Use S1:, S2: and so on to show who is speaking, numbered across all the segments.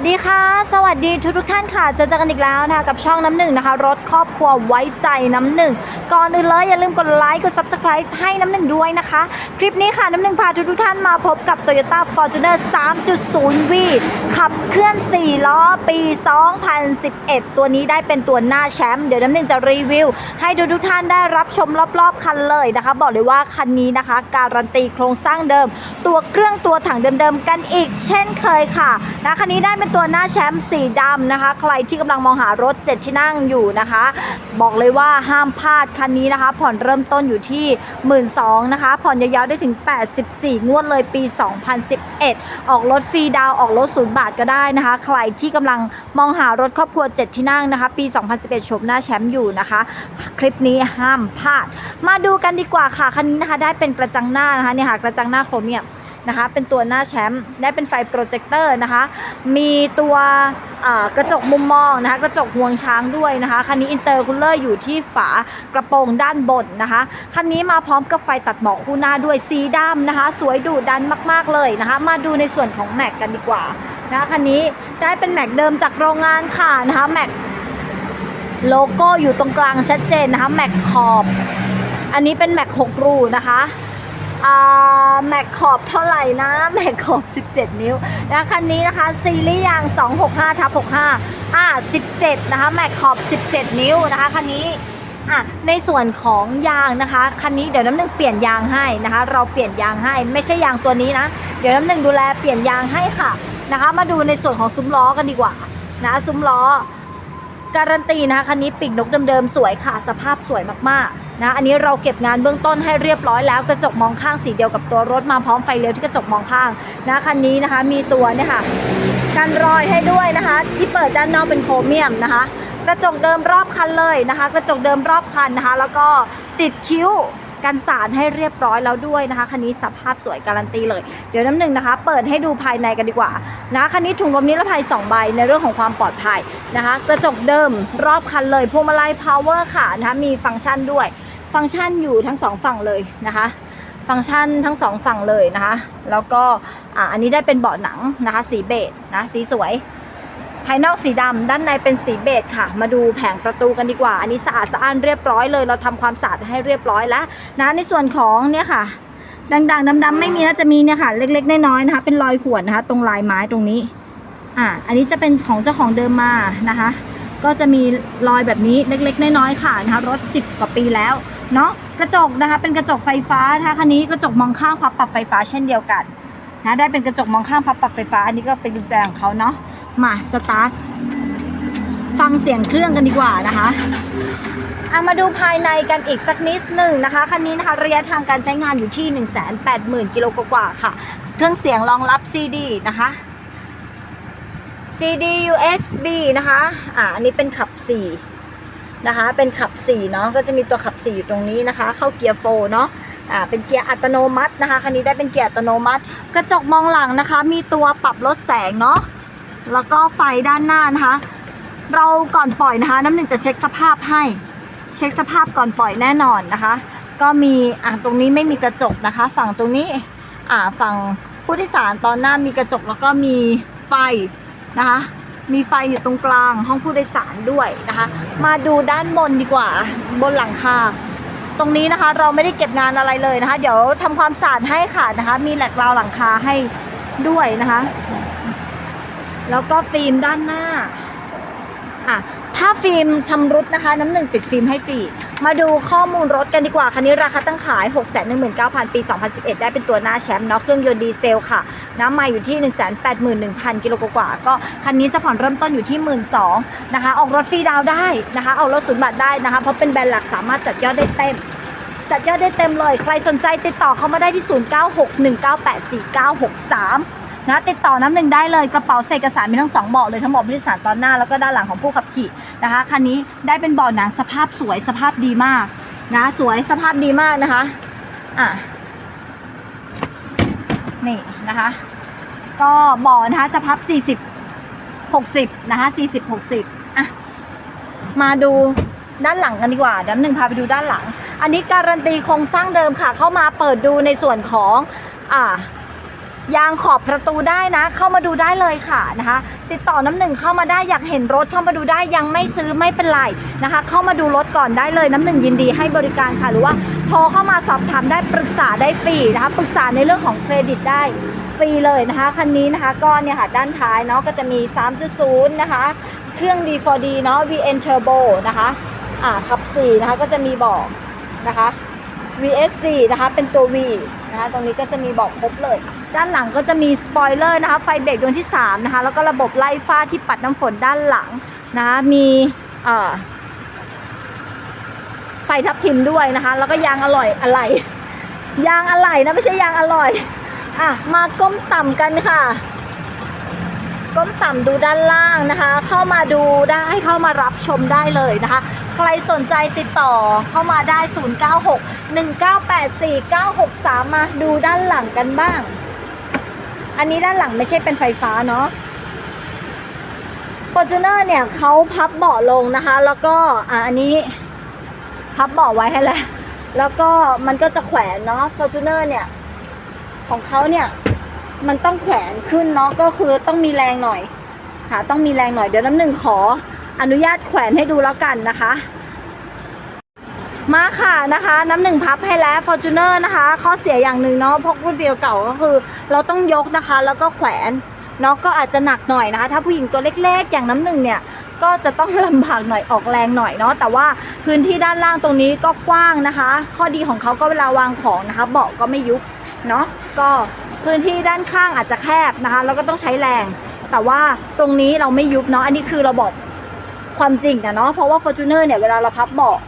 S1: สวัสดีค่ะ สวัสดีทุกทุกท่านค่ะเจอเจอกันอีกแล้วนะคะกับช่องน้ำหนึ่งนะคะ รถครอบครัวไว้ใจน้ำหนึ่ง ก่อนอื่นเลยอย่าลืมกดไลค์กด subscribe ให้น้ำหนึ่งด้วยนะคะ คลิปนี้ค่ะน้ำหนึ่งพาทุกทุกท่านมาพบกับ Toyota Fortuner 3.0V ขับเคลื่อน 4 ล้อปี 2011 ตัวนี้ได้เป็นตัวหน้าแชมป์เดี๋ยวน้ำหนึ่งจะรีวิว ให้ทุกทุกท่านได้รับชมรอบๆคันเลยนะคะ บอกเลยว่าคันนี้นะคะ การันตีโครงสร้างเดิม ตัวเครื่องตัวถังเดิมๆกันอีก เช่นเคยค่ะนะคันนี้ได้เป็นตัวหน้าแชมป์สีดำนะคะ ใครที่กำลังมองหารถ 7 ที่นั่งอยู่นะคะ บอกเลยว่าห้ามพลาดคันนี้นะคะ ผ่อนเริ่มต้นอยู่ที่ 1 2ื่นนะคะ ผ่อนยาวๆได้ถึง 84 งวดเลยปี 2011 ออกรถฟรีดาวออกรถศูนย์บาทก็ได้นะคะ ใครที่กำลังมองหารถครอบครัว 7 ที่นั่งนะคะ ปี 2011ชมหน้าแชมป์อยู่นะคะ คลิปนี้ห้ามพลาด มาดูกันดีกว่าค่ะคันนี้นะคะได้เป็นกระจังหน้านะคะเนี่ยค่ะกระจังหน้าโครเมียม นะคะเป็นตัวหน้าแชมป์ได้เป็นไฟโปรเจคเตอร์นะคะมีตัวกระจกมุมมองนะคะกระจกห่วงช้างด้วยนะคะคันนี้อินเตอร์คูลเลอร์อยู่ที่ฝากระโปรงด้านบนนะคะคันนี้มาพร้อมกับไฟตัดหมอกคู่หน้าด้วยสีดำนะคะ สวยดุดันมาก ๆ เลยนะคะ มาดูในส่วนของแม็กกันดีกว่านะคันนี้ได้เป็นแม็กเดิมจากโรงงานค่ะนะคะแม็กโลโก้อยู่ตรงกลางชัดเจนนะคะแม็กขอบ อันนี้เป็นแม็ก6รูนะคะ แม็กขอบเท่าไหร่นะ แม็กขอบ 17 นิ้วนะคันนี้นะคะ ซีรีส์ยาง 265ทับ65 อ่า 17 นะคะ แม็กขอบ 17 นิ้วนะคะคันนี้อะในส่วนของยางนะคะคันนี้เดี๋ยวน้ำหนึ่งเปลี่ยนยางให้นะคะ เราเปลี่ยนยางให้ไม่ใช่ยางตัวนี้นะ เดี๋ยวน้ำหนึ่งดูแลเปลี่ยนยางให้ค่ะนะคะ มาดูในส่วนของซุ้มล้อกันดีกว่านะซุ้มล้อ การันตีนะคะคันนี้ปีกนกเดิมๆสวยค่ะ สภาพสวยมากๆนะอันนี้เราเก็บงานเบื้องต้นให้เรียบร้อยแล้วกระจกมองข้างสีเดียวกับตัวรถมาพร้อมไฟเลี้ยวที่กระจกมองข้างนะคันนี้นะคะมีตัวเนี่ยค่ะกันรอยให้ด้วยนะคะ ที่เปิดด้านนอกเป็นโครเมียมนะคะ กระจกเดิมรอบคันเลยนะคะ กระจกเดิมรอบคันนะคะ แล้วก็ติดคิ้ว กันสารให้เรียบร้อยแล้วด้วยนะคะ คันนี้สภาพสวยการันตีเลย เดี๋ยวน้ำหนึ่งนะคะ เปิดให้ดูภายในกันดีกว่านะคันนี้ถุงลมนิรภัย2ใบในเรื่องของความปลอดภัยนะคะ กระจกเดิมรอบคันเลยพวงมาลัย power ค่ะนะคะมีฟังก์ชันด้วย ฟังก์ชันอยู่ทั้งสองฝั่งเลยนะคะฟังก์ชันทั้งสองฝั่งเลยนะคะ แล้วก็อ่าอันนี้ได้เป็นเบาะหนังนะคะ สีเบจนะสีสวย ภายนอกสีดำด้านในเป็นสีเบจค่ะ มาดูแผงประตูกันดีกว่า อันนี้สะอาดสะอ้านเรียบร้อยเลย เราทำความสะอาดให้เรียบร้อยแล้วนะในส่วนของเนี่ยค่ะดังๆดำๆไม่มีนะจะมีเนี่ยค่ะเล็กๆน้อยๆนะคะ เป็นรอยข่วนนะคะ ตรงลายไม้ตรงนี้อ่าอันนี้จะเป็นของเจ้าของเดิมมานะคะ ก็จะมีรอยแบบนี้เล็กๆน้อยๆค่ะนะคะรถ 10 กว่าปีแล้วเนาะกระจกนะคะ เป็นกระจกไฟฟ้านะคะคันนี้กระจกมองข้างพับปรับไฟฟ้าเช่นเดียวกันนะได้เป็นกระจกมองข้างพับปรับไฟฟ้าอันนี้ก็เป็นกุญแจของเขาเนาะ มาสตาร์ทฟังเสียงเครื่องกันดีกว่านะคะเอามาดูภายในกันอีกสักนิดหนึ่งนะคะคันนี้นะคะระยะทางการใช้งานอยู่ที่ 180,000กิโลกว่าค่ะ เครื่องเสียงรองรับ CD นะคะ CD USB นะคะอ่าอันนี้เป็นขับ 4 นะคะ เป็นขับ 4 เนาะก็จะมีตัวขับ 4 อยู่ตรงนี้นะคะ เข้าเกียร์โฟเนาะอ่าเป็นเกียร์อัตโนมัตินะคะคันนี้ได้เป็นเกียร์อัตโนมัติ กระจกมองหลังนะคะ มีตัวปรับลดแสงเนาะ แล้วก็ไฟด้านหน้านะคะ เราก่อนปล่อยนะคะ น้ำหนึ่งจะเช็คสภาพให้ เช็คสภาพก่อนปล่อยแน่นอนนะคะ ก็มีอ่าตรงนี้ไม่มีกระจกนะคะ ฝั่งตรงนี้อ่าฝั่งผู้โดยสารตอนหน้ามีกระจกแล้วก็มีไฟนะคะ มีไฟอยู่ตรงกลางห้องผู้โดยสารด้วยนะคะ มาดูด้านบนดีกว่าบนหลังคาตรงนี้นะคะเราไม่ได้เก็บงานอะไรเลยนะคะ เดี๋ยวทำความสะอาดให้ค่ะนะคะ มีแหลกราวหลังคาให้ด้วยนะคะ แล้วก็ฟิล์มด้านหน้าอะถ้าฟิล์มชำรุดนะคะ น้ำหนึ่งติดฟิล์มให้ฟรีมาดูข้อมูลรถกันดีกว่า คันนี้ราคาตั้งขาย 6 1 9 0 0 0 ปี 2011 ได้เป็นตัวหน้าแชมป์เนาะเครื่องยนต์ดีเซลค่ะ น้ำมาอยู่ที่ 181,000 กิโลกว่า ก็คันนี้จะผ่อนเริ่มต้นอยู่ที่ 1 2 0 0 0นะคะ ออกรถฟรีดาวได้นะคะ เอารถศูนย์บาทได้นะคะ เพราะเป็นแบรนด์หลักสามารถจัดยอดได้เต็ม จัดยอดได้เต็มเลย ใครสนใจติดต่อเข้ามาได้ที่ 0961984963 นะติดต่อน้ำหนึ่งได้เลยกระเป๋าใส่เอกสารมีทั้งสองเบาะเลยทั้งเบาะผู้โดยสารตอนหน้าแล้วก็ด้านหลังของผู้ขับขี่นะคะคันนี้ได้เป็นเบาะหนังสภาพสวยสภาพดีมากนะสวยสภาพดีมากนะคะอะนี่นะคะ ก็เบาะนะคะจะพับ 40 60นะคะ40 60อะมาดูด้านหลังกันดีกว่าเดี๋ยวหนึ่งพาไปดูด้านหลัง อันนี้การันตีโครงสร้างเดิมค่ะ เข้ามาเปิดดูในส่วนของอ่า ยางขอบประตูได้นะ เข้ามาดูได้เลยค่ะนะคะ ติดต่อน้ำหนึ่งเข้ามาได้อยากเห็นรถเข้ามาดูได้ยังไม่ซื้อไม่เป็นไรนะคะ เข้ามาดูรถก่อนได้เลยน้ำหนึ่งยินดีให้บริการค่ะหรือว่าโทรเข้ามาสอบถามได้ปรึกษาได้ฟรีนะคะปรึกษาในเรื่องของเครดิตได้ฟรีเลยนะคะคันนี้นะคะก็เนี่ยค่ะด้านท้ายเนาะก็จะมี 3.0 นะคะ เครื่อง D4D เนาะ VN Turbo นะคะอ่าขับ4นะคะก็จะมีบอกนะคะ VSC นะคะ เป็นตัว V นะคะ ตรงนี้ก็จะมีบอกครบเลย ด้านหลังก็จะมีสปอยเลอร์นะคะ ไฟเบรกดวงที่ 3 นะคะ แล้วก็ระบบไล่ฟ้าที่ปัดน้ำฝนด้านหลังนะคะมีไฟทับทิมด้วยนะคะ แล้วก็ยางอร่อยอะไรยางอะไหล่นะไม่ใช่ยางอร่อย อะ มาก้มต่ำกันค่ะ ก้มต่ำดูด้านล่างนะคะ เข้ามาดูได้เข้ามารับชมได้เลยนะคะ ใครสนใจติดต่อเข้ามาได้ 096 1984 963 มาดูด้านหลังกันบ้าง อันนี้ด้านหลังไม่ใช่เป็นไฟฟ้าเนาะ Fortuner เนี่ยเขาพับเบาะลงนะคะ แล้วก็อะอันนี้พับเบาะไว้ให้แล้ว แล้วก็มันก็จะแขวนเนาะ Fortuner เนี่ย ของเขาเนี่ย มันต้องแขวนขึ้นเนาะก็คือต้องมีแรงหน่อยค่ะต้องมีแรงหน่อยเดี๋ยวน้ำหนึ่งขอ อนุญาตแขวนให้ดูแล้วกันนะคะ มาค่ะนะคะ น้ำหนึ่งพับให้แล้ว Fortuner นะคะ ข้อเสียอย่างหนึ่งเนาะพกรุ่นเดียวเก่าก็คือ เราต้องยกนะคะ แล้วก็แขวนเนาะก็อาจจะหนักหน่อยนะคะ ถ้าผู้หญิงตัวเล็กๆ อย่างน้ำหนึ่งเนี่ยก็จะต้องลำบากหน่อยออกแรงหน่อยเนาะแต่ว่าพื้นที่ด้านล่างตรงนี้ก็กว้างนะคะ ข้อดีของเขาก็เวลาวางของนะคะ เบาะก็ไม่ยุบเนาะก็พื้นที่ด้านข้างอาจจะแคบนะคะ แล้วก็ต้องใช้แรง แต่ว่าตรงนี้เราไม่ยุบเนาะอันนี้คือเราบอก ความจริงนะเนาะเพราะว่า Fortuner เนี่ยเวลาเราพับเบาะ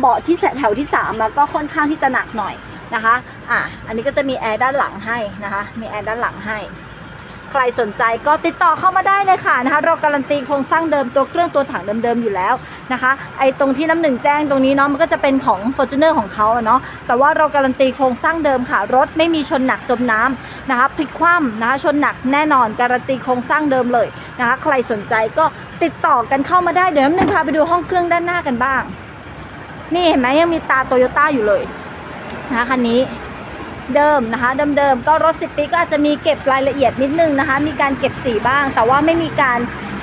S1: เบาะที่แถวที่3มันก็ค่อนข้างที่จะหนักหน่อยนะคะอะอันนี้ก็จะมีแอร์ด้านหลังให้นะคะมีแอร์ด้านหลังให้ ใครสนใจก็ติดต่อเข้ามาได้เลยค่ะนะคะ เราการันตีโครงสร้างเดิมตัวเครื่องตัวถังเดิมๆอยู่แล้วนะคะไอ้ตรงที่น้ำหนึ่งแจ้งตรงนี้เนาะมันก็จะเป็นของ f o r t u n e r ของเขาเนาะแต่ว่าเราการันตีโครงสร้างเดิมค่ะ รถไม่มีชนหนักจมน้ำนะคะพลิกคว่ำนะคะชนหนักแน่นอน การันตีโครงสร้างเดิมเลยนะคะ ใครสนใจก็ติดต่อกันเข้ามาได้เดี๋ยวน้ำหนึ่งพาไปดูห้องเครื่องด้านหน้ากันบ้าง นี่เห็นไหมยังมีตาโตโยต้าอยู่เลยนะคะคันนี้ เดิมนะคะเดิมๆก็รถ10ปีก็อาจจะมีเก็บรายละเอียดนิดนึงนะคะ มีการเก็บสีบ้าง แต่ว่าไม่มีการ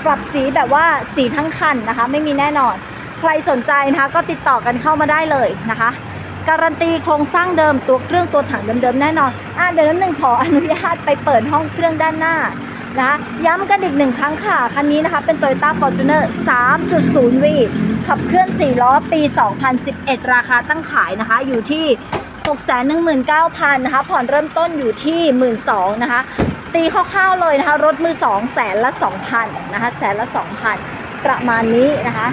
S1: ปรับสีแบบว่าสีทั้งคันนะคะ ไม่มีแน่นอน ใครสนใจนะคะก็ติดต่อกันเข้ามาได้เลยนะคะการันตีโครงสร้างเดิมตัวเครื่องตัวถังเดิมๆแน่นอนอะเดี๋ยวน้ำหนึ่งขออนุญาตไปเปิดห้องเครื่องด้านหน้านะคะย้ำกันอีกหนึ่งครั้งค่ะ คันนี้นะคะเป็น Toyota Fortuner 3.0V ขับเคลื่อน 4 ล้อปี 2011 ราคาตั้งขายนะคะอยู่ที่ 619,000นะคะ ผ่อนเริ่มต้นอยู่ที่ 12,000นะคะ ตีคร่าวๆเลยนะคะ รถมือ2แสนละ 2,000นะคะแสนละ 2,000 ประมาณนี้นะคะ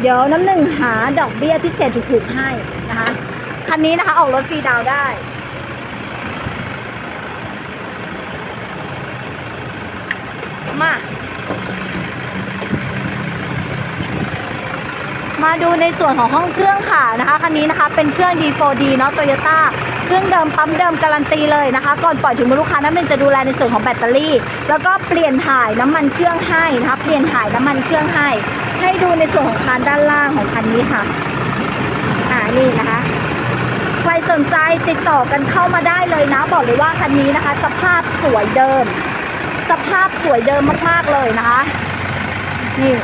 S1: เดี๋ยวน้ำหนึ่งหาดอกเบี้ยพิเศษถูกๆให้นะคะ คันนี้นะคะออกรถฟรีดาวได้มา มาดูในส่วนของห้องเครื่องค่ะนะคะคันนี้นะคะเป็นเครื่อง D4D เนาะ Toyota เครื่องเดิมปั๊มเดิมการันตีเลยนะคะ ก่อนปล่อยถึงมือลูกค้าน้ำหนึ่งจะดูแลในส่วนของแบตเตอรี่ แล้วก็เปลี่ยนถ่ายน้ำมันเครื่องให้นะคะเปลี่ยนถ่ายน้ำมันเครื่องให้ ให้ดูในส่วนของคานด้านล่างของคันนี้ค่ะอ่านี่นะคะใครสนใจติดต่อกันเข้ามาได้เลยนะ บอกเลยว่าคันนี้นะคะ สภาพสวยเดิม สภาพสวยเดิมมากๆเลยนะคะนี่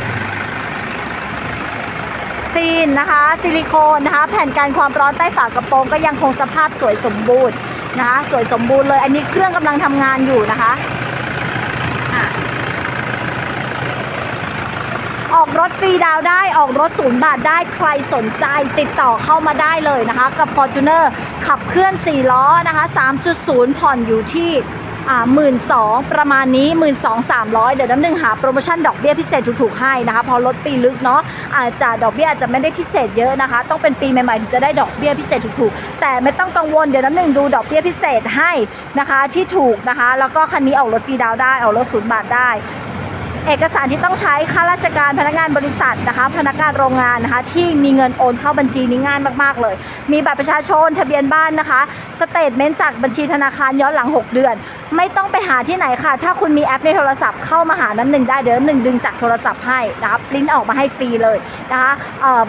S1: ซีนนะคะ ซิลิโคนนะคะ แผ่นการความร้อนใต้ฝากระโปรงก็ยังคงสภาพสวยสมบูรณ์นะคะ สวยสมบูรณ์เลย อันนี้เครื่องกำลังทำงานอยู่นะคะอะออกรถฟรีดาวได้ออกรถศูนย์บาทได้ใครสนใจติดต่อเข้ามาได้เลยนะคะ กับ Fortuner ขับเคลื่อน 4 ล้อนะคะ 3.0 ผ่อนอยู่ที่ หมื่นสองประมาณนี้หมื่นสองสามร้อยเดี๋ยวน้ำหนึ่งหาโปรโมชั่นดอกเบี้ยพิเศษถูกๆให้นะคะพอรถปีลึกเนาะอาจจะดอกเบี้ยอาจจะไม่ได้พิเศษเยอะนะคะ ต้องเป็นปีใหม่ๆถึงจะได้ดอกเบี้ยพิเศษถูกๆ แต่ไม่ต้องกังวลเดี๋ยวน้ำหนึ่งดูดอกเบี้ยพิเศษให้นะคะที่ถูกนะคะ แล้วก็คันนี้ออกรถฟรีดาวได้ออกรถศูนย์บาทได้ เอกสารที่ต้องใช้ข้าราชการพนักงานบริษัทนะคะ พนักงานโรงงานนะคะ ที่มีเงินโอนเข้าบัญชีนี้ง่ายมากๆเลย มีบัตรประชาชนทะเบียนบ้านนะคะสเตทเมนต์จากบัญชีธนาคารย้อนหลัง 6 เดือน ไม่ต้องไปหาที่ไหนค่ะ ถ้าคุณมีแอปในโทรศัพท์เข้ามาหาน้ำหนึ่งได้เดี๋ยวน้ำหนึ่งดึงจากโทรศัพท์ให้นะคะปริ้นออกมาให้ฟรีเลยนะคะ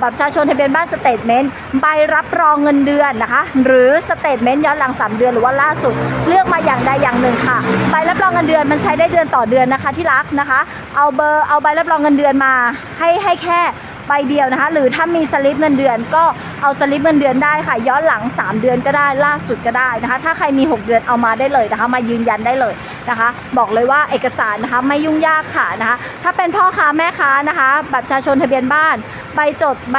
S1: บัตรประชาชนทะเบียนบ้านสเตทเมนต์ใบรับรองเงินเดือนนะคะ หรือสเตทเมนต์ย้อนหลัง 3 เดือนหรือว่าล่าสุด เลือกมาอย่างใดอย่างหนึ่งค่ะใบรับรองเงินเดือนมันใช้ได้เดือนต่อเดือนนะคะที่รักนะคะเอาเบอร์เอาใบรับรองเงินเดือนมาให้ให้แค่ใบเดียวนะคะ หรือถ้ามีสลิปเงินเดือน ก็เอาสลิปเงินเดือนได้ค่ะ ย้อนหลัง 3 เดือนก็ได้ล่าสุดก็ได้นะคะ ถ้าใครมี 6 เดือนเอามาได้เลยนะคะ มายืนยันได้เลยนะคะ บอกเลยว่าเอกสารนะคะไม่ยุ่งยากค่ะนะคะ ถ้าเป็นพ่อค้าแม่ค้านะคะบัตรประชาชนทะเบียนบ้าน ใบจดใบ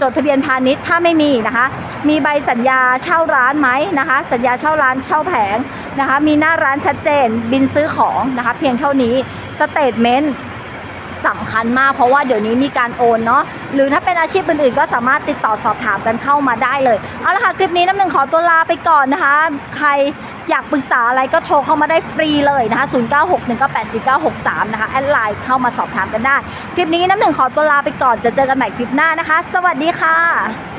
S1: จดทะเบียนพาณิชย์ถ้าไม่มีนะคะ มีใบสัญญาเช่าร้านไหมนะคะ สัญญาเช่าร้านเช่าแผงนะคะ มีหน้าร้านชัดเจนบินซื้อของนะคะ เพียงเท่านี้ สเตทเมนต์สำคัญมากเพราะว่าเดี๋ยวนี้มีการโอนเนาะหรือถ้าเป็นอาชีพอื่นๆ ก็สามารถติดต่อสอบถามกันเข้ามาได้เลยเอาละค่ะคลิปนี้น้ำหนึ่งขอตัวลาไปก่อนนะคะ ใครอยากปรึกษาอะไรก็โทรเข้ามาได้ฟรีเลยนะคะ0961984963นะคะแอดไลน์เข้ามาสอบถามกันได้ คลิปนี้น้ำหนึ่งขอตัวลาไปก่อนจะเจอกันใหม่คลิปหน้านะคะ สวัสดีค่ะ